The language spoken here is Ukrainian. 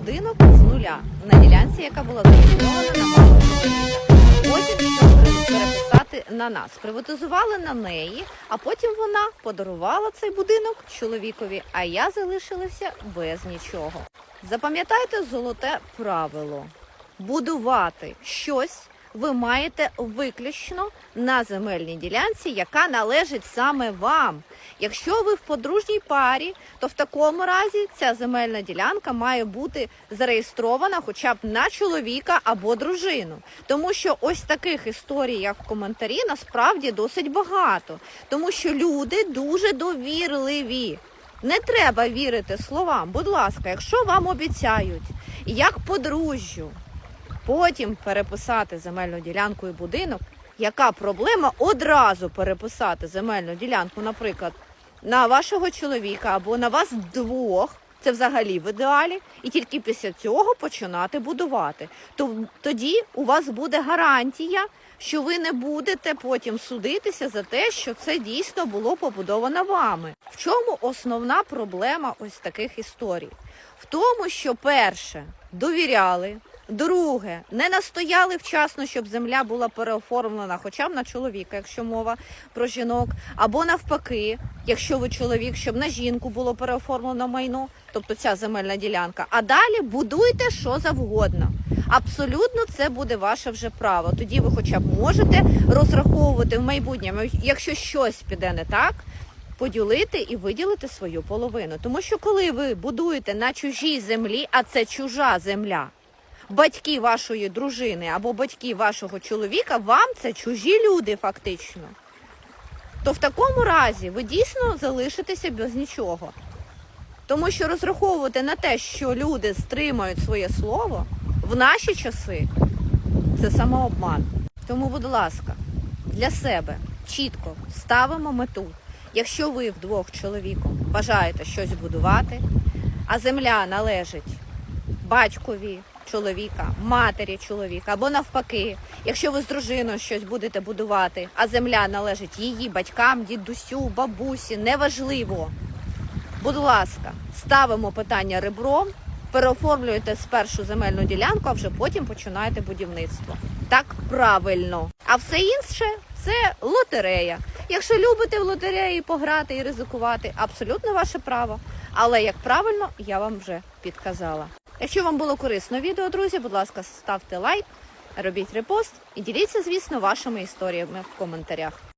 будинок з нуля на ділянці, яка була зареєстрована на. Потім щоб переписати на нас. Приватизували на неї, а потім вона подарувала цей будинок чоловікові, а я залишилася без нічого. Запам'ятайте золоте правило: будувати щось ви маєте виключно на земельній ділянці, яка належить саме вам. Якщо ви в подружній парі, то в такому разі ця земельна ділянка має бути зареєстрована хоча б на чоловіка або дружину. Тому що ось таких історій, як в коментарі, насправді досить багато. Тому що люди дуже довірливі. Не треба вірити словам. Будь ласка, якщо вам обіцяють, як подружжю, потім переписати земельну ділянку і будинок, яка проблема одразу переписати земельну ділянку, наприклад, на вашого чоловіка або на вас двох. Це взагалі в ідеалі, і тільки після цього починати будувати. То тоді у вас буде гарантія, що ви не будете потім судитися за те, що це дійсно було побудовано вами. В чому основна проблема ось таких історій? В тому, що перше довіряли, друге не настояли вчасно, щоб земля була переоформлена, хоча б на чоловіка, якщо мова про жінок, або навпаки, якщо ви чоловік, щоб на жінку було переоформлено майно, тобто ця земельна ділянка. А далі будуйте що завгодно. Абсолютно це буде ваше вже право. Тоді ви хоча б можете розраховувати в майбутньому, якщо щось піде не так. Поділити і виділити свою половину. Тому що коли ви будуєте на чужій землі, а це чужа земля, батьки вашої дружини або батьки вашого чоловіка, вам це чужі люди фактично. То в такому разі ви дійсно залишитеся без нічого. Тому що розраховувати на те, що люди стримають своє слово в наші часи, це самообман. Тому, будь ласка, для себе чітко ставимо мету. Якщо ви вдвох чоловіком бажаєте щось будувати, а земля належить батькові чоловіка, матері чоловіка, або навпаки, якщо ви з дружиною щось будете будувати, а земля належить її батькам, дідусю, бабусі, неважливо. Будь ласка, ставимо питання ребром, переоформлюєте спершу земельну ділянку, а вже потім починаєте будівництво. Так правильно. А все інше це лотерея. Якщо любите в лотереї пограти і ризикувати, абсолютно ваше право. Але як правильно, я вам вже підказала. Якщо вам було корисно відео, друзі, будь ласка, ставте лайк, робіть репост і діліться, звісно, вашими історіями в коментарях.